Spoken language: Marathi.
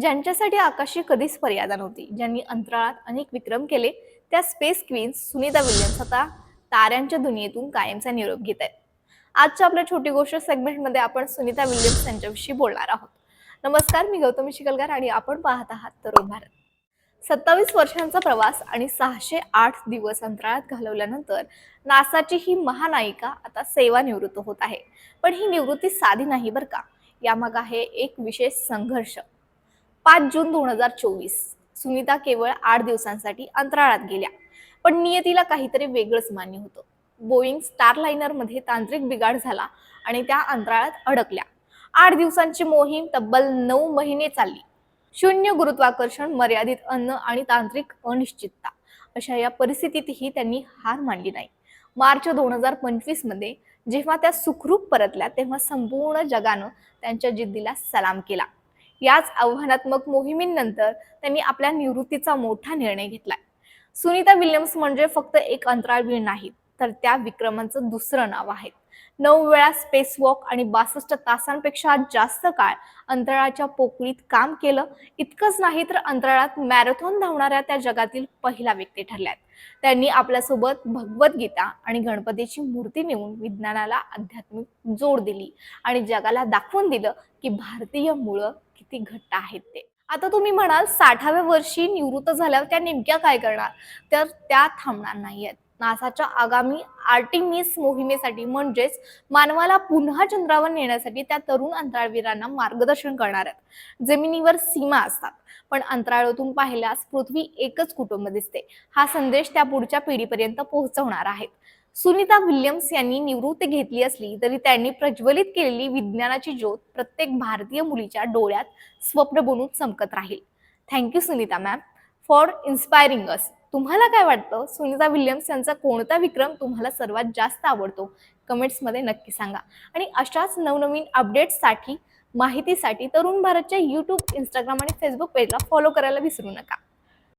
ज्यांच्यासाठी आकाशी कधीच मर्यादा नव्हती. ज्यांनी अंतराळात अनेक विक्रम केले त्या स्पेस क्वीन्स सुनीता विल्यम्स आता ताऱ्यांच्या दुनियेतून कायमचा निरोप घेत आहेत. आजच्या आपल्या छोटी गोष्ट सेगमेंटमध्ये आपण सुनीता विल्यम्स यांच्याविषयी बोलणार आहोत. नमस्कार मी गौतमी शिकलकर आणि आपण पाहत आहात तरुण भारत. सत्तावीस वर्षांचा प्रवास आणि सहाशे आठ दिवस अंतराळात घालवल्यानंतर नासाची ही महानायिका आता सेवानिवृत्त होत आहे. पण ही निवृत्ती साधी नाही बरं का? यामाग आहे एक विशेष संघर्ष. पाच जून दोन हजार चोवीस. सुनीता केवळ आठ दिवसांसाठी अंतराळात गेल्या. पण नियतीला काहीतरी वेगळंच मान्य होतं. बोईंग स्टारलाइनरमध्ये तांत्रिक बिघाड झाला आणि त्या अंतराळात अडकल्या. आठ दिवसांची मोहीम तब्बल नऊ महिने चालली. शून्य गुरुत्वाकर्षण मर्यादित अन्न आणि तांत्रिक अनिश्चितता अशा या परिस्थितीतही त्यांनी हार मानली नाही. मार्च दोन हजार पंचवीसमध्ये जेव्हा त्या सुखरूप परतल्या तेव्हा संपूर्ण जगानं त्यांच्या जिद्दीला सलाम केला. याच आव्हानात्मक मोहिमेनंतर त्यांनी आपल्या निवृत्तीचा मोठा निर्णय घेतला सुनीता विल्यम्स म्हणजे फक्त एक अंतराळवीर नाहीत. तर त्या विक्रमांचं दुसरं नाव आहे. नऊ वेळा स्पेस वॉक आणि बासष्ट तासांपेक्षा जास्त काळ अंतराळाच्या पोकळीत काम केलं इतकंच नाही तर अंतराळात मॅरेथॉन धावणाऱ्या त्या जगातील पहिला व्यक्ती ठरल्यात. त्यांनी आपल्यासोबत भगवद्गीता आणि गणपतीची मूर्ती नेऊन विज्ञानाला आध्यात्मिक जोड दिली आणि जगाला दाखवून दिलं की भारतीय मुळं किती घट्ट आहेत ते. आता तुम्ही म्हणाल साठाव्या वर्षी निवृत्त झाल्यावर त्या नेमक्या काय करणार? तर त्या थांबणार नाहीयेत. नासाच्या आगामी आर्टिमिस मोहिमेसाठी म्हणजेच मानवाला पुन्हा चंद्रावर नेण्यासाठी त्या तरुण अंतराळवीरांना मार्गदर्शन करणार आहेत. जमिनीवर सीमा असतात पण अंतराळातून पाहिल्यास पृथ्वी एकच कुटुंब दिसते. हा संदेश त्या पुढच्या पिढीपर्यंत पोहोचवणार आहेत. सुनीता विल्यम्स यांनी निवृत्ती घेतली असली तरी त्यांनी प्रज्वलित केलेली विज्ञानाची ज्योत प्रत्येक भारतीय मुलीच्या डोळ्यात स्वप्न बनून चमकत राहील. Thank you Sunita ma'am for inspiring अस तुम्हाला काय वाटतं? सुनीता विल्यम्स यांचा कोणता विक्रम तुम्हाला सर्वात जास्त आवडतो? कमेंट्समध्ये नक्की सांगा. आणि अशाच नवनवीन अपडेट्ससाठी माहितीसाठी तरुण भारतच्या यूट्यूब इंस्टाग्राम आणि फेसबुक पेजला फॉलो करायला विसरू नका.